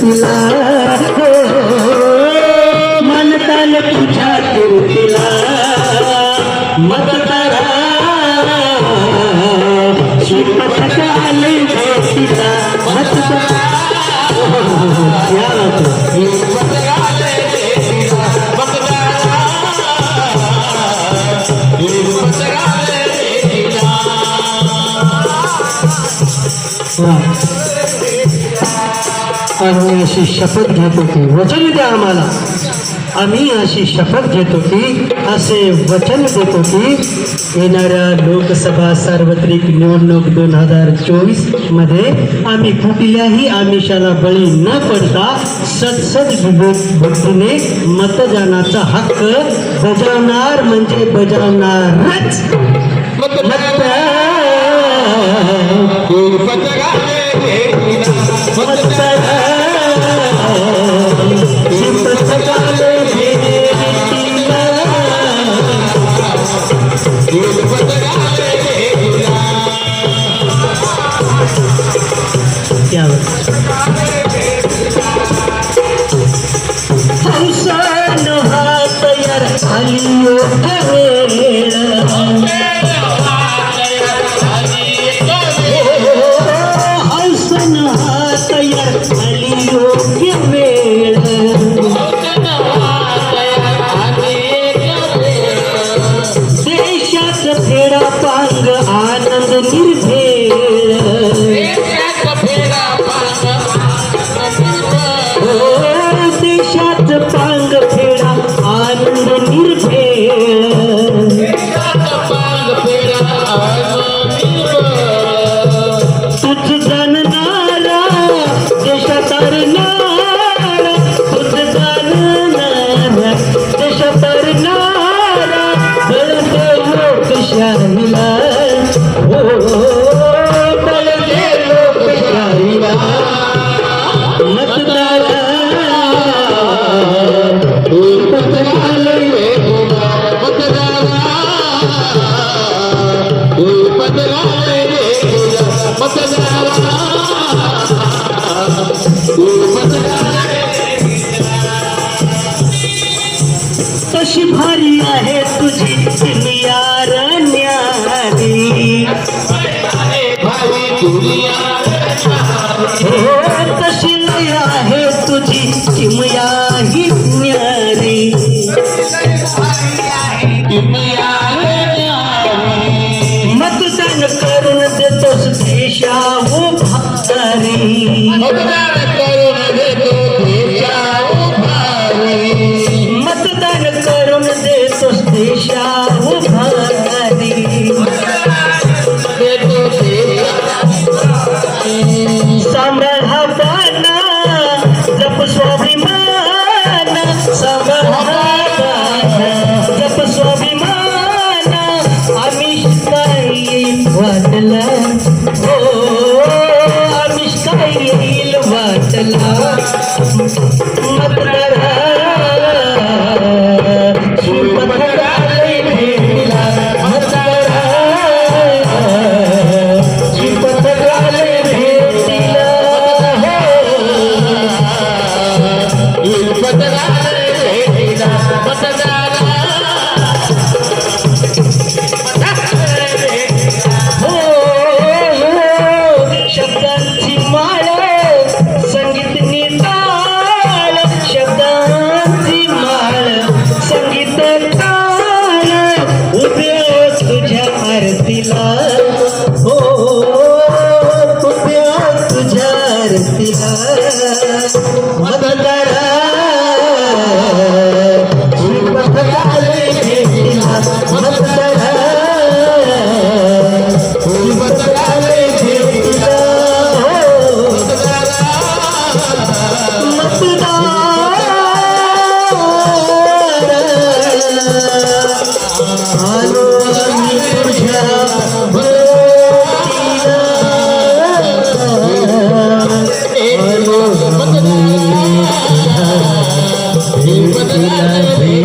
तिला हो, मनताल तुझ्या तिला मत शिल्पक आले तिला मत आम्ही अशी शपथ घेतो की वचन द्या आम्हाला. आम्ही अशी शपथ घेतो की असे वचन देतो की येणाऱ्या लोकसभा सार्वत्रिक निवडणूक दोन हजार चोवीसमध्ये आम्ही कुठल्याही आमिषाला बळी न पडता सदसद बुद्धीने मतदानाचा हक्क बजावणार म्हणजे बजावणारच. मत சிறு कशी भारी आहे तुझी दुनियार न्यारी. हो कशी आहे तुझी किमया ही love. तुझ्या भेटीला,